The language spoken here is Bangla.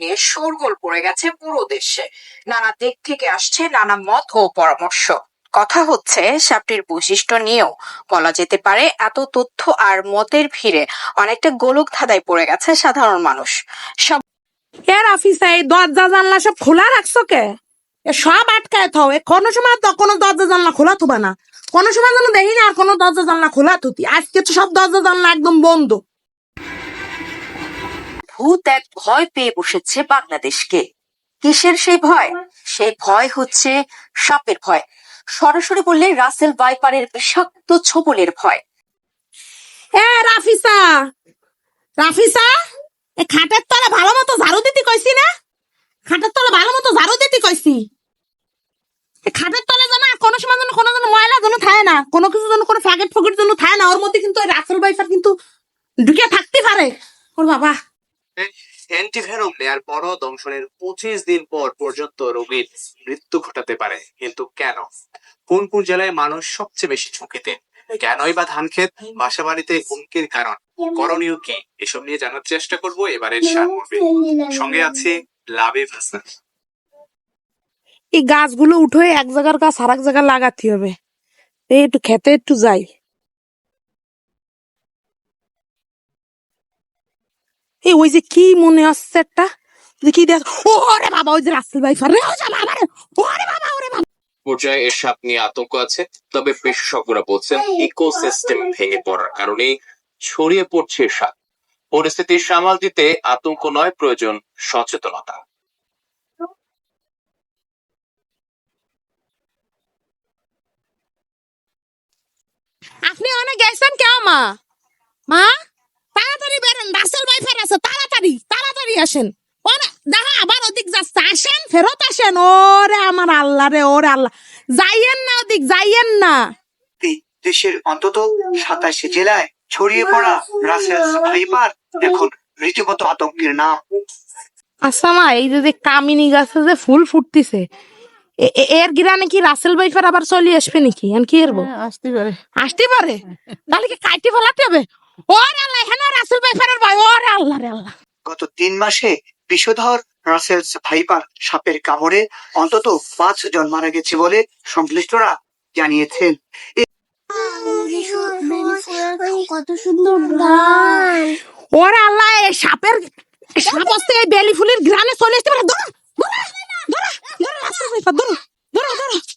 নিয়ে শোরগোল পড়ে গেছে পুরো দেশে। নানা দিক থেকে আসছে নানা মত ও পরামর্শ। কথা হচ্ছে, সাপটির বৈশিষ্ট্য নিয়েও বলা যেতে পারে, এত তথ্য আর মতের ভিড়ে অনেকটা গোলক ধাঁধায় পড়ে গেছে সাধারণ মানুষ। সব এ রাফিসা, এই দরজা জানলা সব খোলা রাখছো কে? সব আটকায় থাও কোনো সময় তো কোনো দরজা জানলা খোলা থুবা না। কোনো সময় যেন দেখি না আর কোনো দরজা জানলা খোলা থুতি আজকে তো সব দরজা জানলা একদম বন্ধ। ভূত এক ভয় পেয়ে বসেছে বাংলাদেশকে। কিসের সেই ভয়? সেই ভয় হচ্ছে সাপের ভয়। সরাসরি বললে রাসেল ভাইপারের বিষাক্ত ছোবলের ভয়। এ রাফিসা! রাফিসা! এ খাটের তলে ভালো মতো ঝাড়ু দিতে কইছি না? খাটের তলে ভালো মতো ঝাড়ু দিতে কইছি। খাটের তলে যেন কোনো সময় যেন কোনো যেন ময়লা যেন না কোনো কিছু যেন কোনো ফ্যাকেট ফকেট যেন থাকে না। ওর মধ্যে কিন্তু ওই রাসেল বাইফার কিন্তু ঢুকে থাকতে পারে। ওর বাবা। অ্যান্টিভেনম নেয়ার পরও দংশনের পঁচিশ দিন পর পর্যন্ত রোগীর মৃত্যু ঘটাতে পারে। কিন্তু কেন? কোন কোন জেলায় মানুষ সবচেয়ে বেশি ঝুঁকিতে। কেনই বা ধান ক্ষেত বাসা বাড়িতে হুমকির কারণ? করণীয় কি? এসব নিয়ে জানার চেষ্টা করব এবারের সারমর্মে সঙ্গে আছে লাভে ভাসা এই গাছগুলো উঠে এক জায়গার গাছ আর এক জায়গায় লাগাতে হবে। একটু খেতে একটু যাই। এই ওই যে কি মনে আসছে একটা? দেখি দেখ। ওরে বাবা ওই যে রাসেল ভাই রে ও যা বাবা ওরে বাবা ওরে বাবা। পর্যায়ে এর সাপ নিয়ে আতঙ্ক আছে তবে বিশেষজ্ঞরা বলছেন ইকোসিস্টেম ভেঙে পড়ার কারণে ছড়িয়ে পড়ছে সাপ পরিস্থিতি সামাল দিতে আতঙ্ক নয় প্রয়োজন সচেতনতা। আপনি অনেক গেছেন কেউ মা? মা? তাড়াতাড়ি বেরেন রাসেল ভাই ফের আছে তাড়াতাড়ি তাড়াতাড়ি আসেন। দেখা আবার ওদিক যাচ্ছে আসেন ফেরত আসেন। ওরে আমার আল্লাহ রে ওরে আল্লাহ। যাইয়েন না ওদিক যাইয়েন না। দেশের অন্তত সাতাশে জেলায় ছড়িয়ে পড়া রাসেল ভাইপার এখন রীতিমতো আতঙ্কের নাম। আচ্ছা মা এই যে কামিনী গাছে যে ফুল ফুটতিছে এর গিরানে কি রাসেল ভাইফার আবার চলে আসবে নাকি? এখন কি এরবো? আসতে পারে। আসতে পারে? তাহলে কি কাটি ফেলাতে হবে? ওরে আল্লাহ হেন রাসেল ভাইফারের ভাই ওরে আল্লাহ রে আল্লাহ। গত তিন মাসে বিষধর রাসেল ভাইপার সাপের কামড়ে অন্তত পাঁচ জন মারা গেছে বলে সংশ্লিষ্টরা জানিয়েছেন। কত সুন্দর গান। ওরে আল্লাহ সাপের সাপ আসতে বেলি ফুলের গ্রামে চলে আসতে পারে? Dora, Dora, hazme, Dora, Dora, Dora.